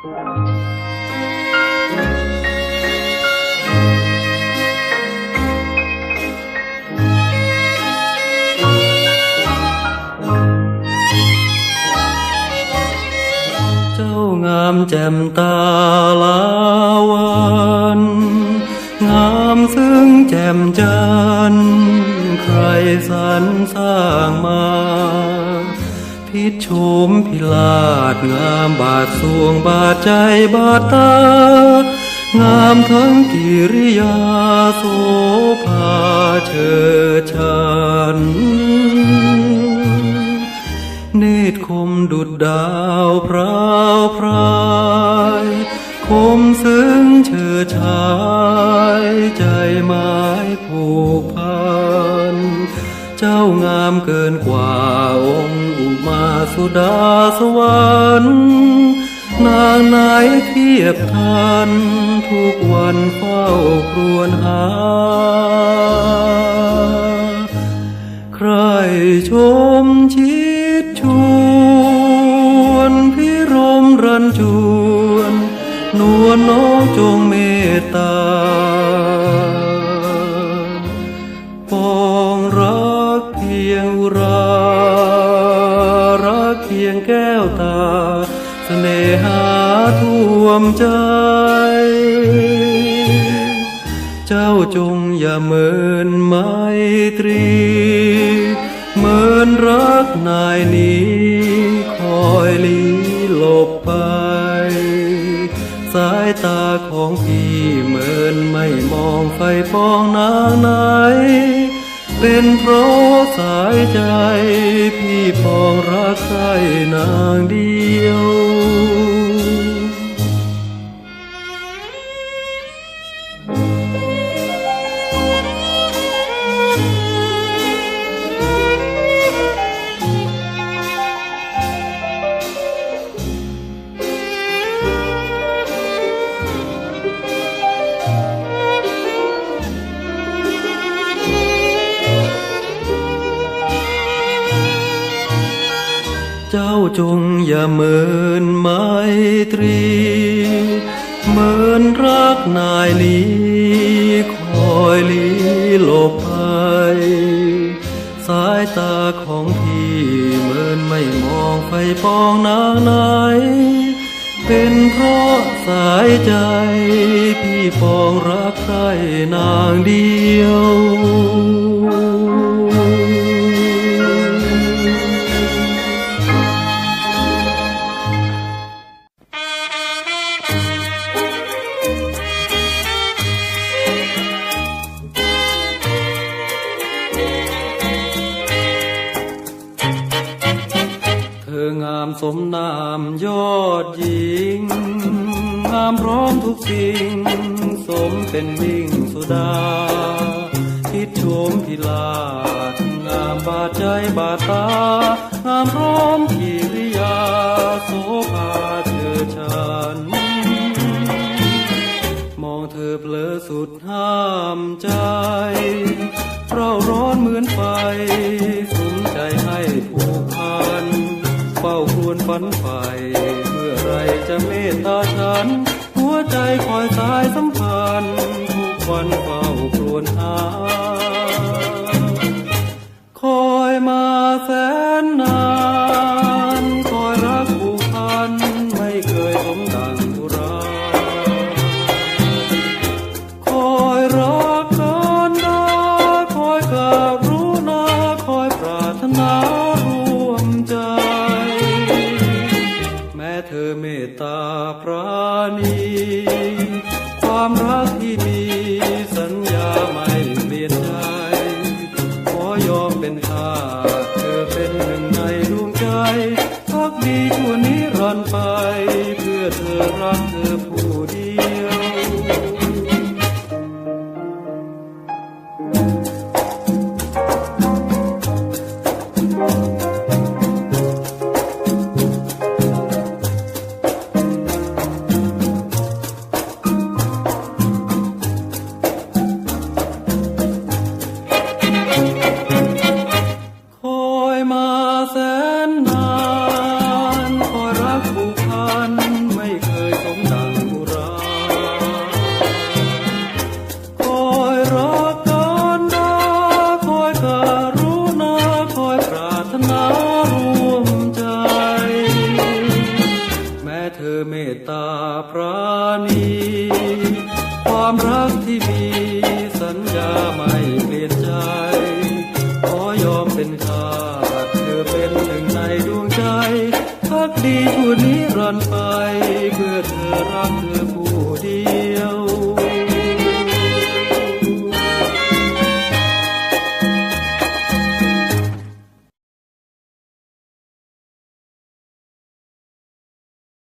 เจ้างามแจ่มตาลาวันงามซึ่งแจ่มจันทร์ใครสรรสร้างมา พิชมพิลาดงามบาดสวงบาดใจบาดตา งามทั้งกิริยาโสภาเชิดชันเนตรคมดุดดาวพราวพราย คมซึ้งเชิดชา เจ้างามเกินกว่าองค์อุมาสุดาสวรรค์นางไหนเทียบทันทุกวันเฝ้าครวญหา ใครชมชิดชวนพิรมรันจวน นวลน้องจงเมตตา มใจ เจ้าจงอย่าเมินไมตรี เมินรักนายนี้คอยลีหลบไป สายตาของพี่เมินไม่มองไฟปองนางไหนเป็นเพราะสายใจพี่ปองรักใครนางดี จงอย่าเมินไมตรีเมินรักนายลีคอยลีหลบภัยสายตาของพี่เมินไม่มองไฟปองนางไหนเป็นเพราะสายใจพี่ปองรักใครนางเดียว สมนามยอดหญิง งามพร้อมทุกสิ่ง สมเป็นวิ่งสุดา คิดโฉมพิลาดงามบาดใจบาดตา งามพร้อมกิริยา โสภาเชิดชัน มองเธอเพลอสุดห้ามใจเราร้อนเหมือนไฟสุมใจให้ผูกพันเฝ้า ฝันไปเมื่อไรจะเมตตาฉัน หัวใจคอยสายสัมพันธ์ทุกวันเฝ้าครวญหา คอยมาแสน ที่มีสัญญาไม่เปลี่ยนใจขอยอมเป็นทาสเธอเป็นหนึ่งในดวงใจพักดีชั่วนี้รันไป เพื่อเธอรักเธอผู้เดียว ชั่วนิรันไปเพื่อเธอรักเธ